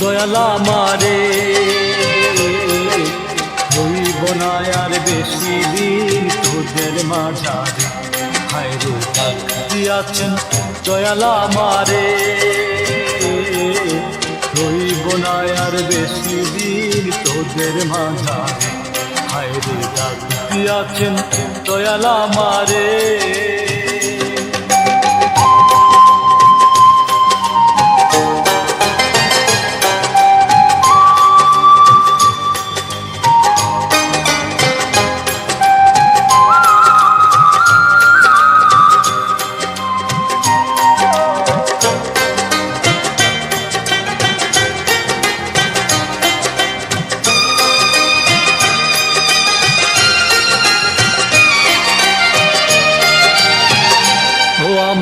দয়ালা মারে হইব না আর বেশি দিন তোদের মাঝারে। হায় রে ডাক দিয়াছেন দয়ালা মারে হইব না আর বেশি দিন তোদের মাঝারে। হায় রে ডাক দিয়াছেন দয়ালা মারে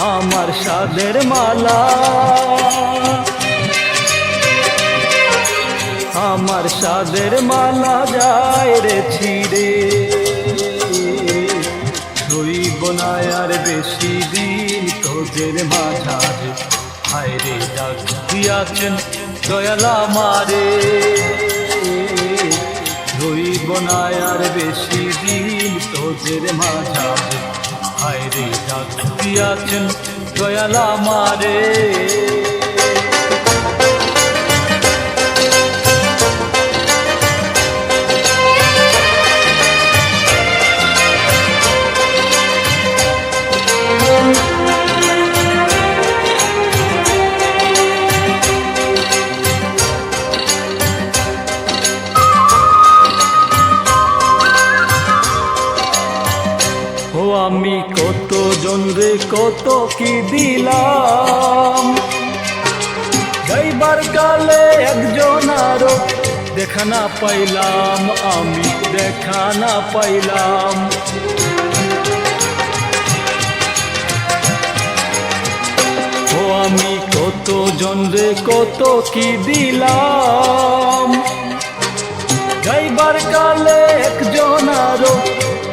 আমার সাদের মালা। আমার সাদের মালা যায় রে ছিড়ে। রইব না আর বেশি দিন তোদের মাঝারে। হায় রে ডাক দিয়াছেন দয়ালা মারে রইব না আর বেশি দিন তোদের মাঝারে। হায় রে ডাক দিয়াছেন দয়ালা মারে আমি কত জন রে, কত কি দিলাম? যাইবার কালে একজন আরও দেখা না পাইলাম, আমি দেখা না পাইলাম। ও আমি কত জন রে, কত কি দিলাম?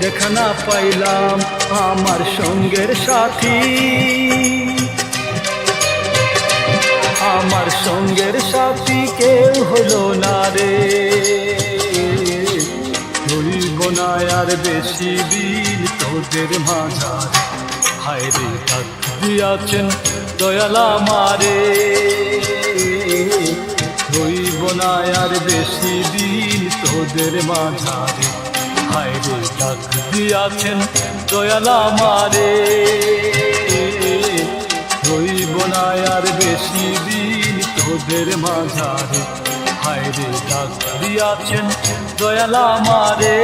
দেখা না পাইলাম আমার সঙ্গের সাথী। আমার সঙ্গের সাথী কেউ হলো না রে। ধরিব না আর বেশি দিন তোদের মাঝার। হায় রে ডাক দিয়াছেন দয়ালা মারে হইব না আর বেশি দিন তোদের মাঝারে। হায় রে ডাক দিয়াছেন দয়ালা মারে রইব না আর বেশি দিন তোদের মাঝারে। হায় রে ডাক দিয়াছেন দয়ালা মারে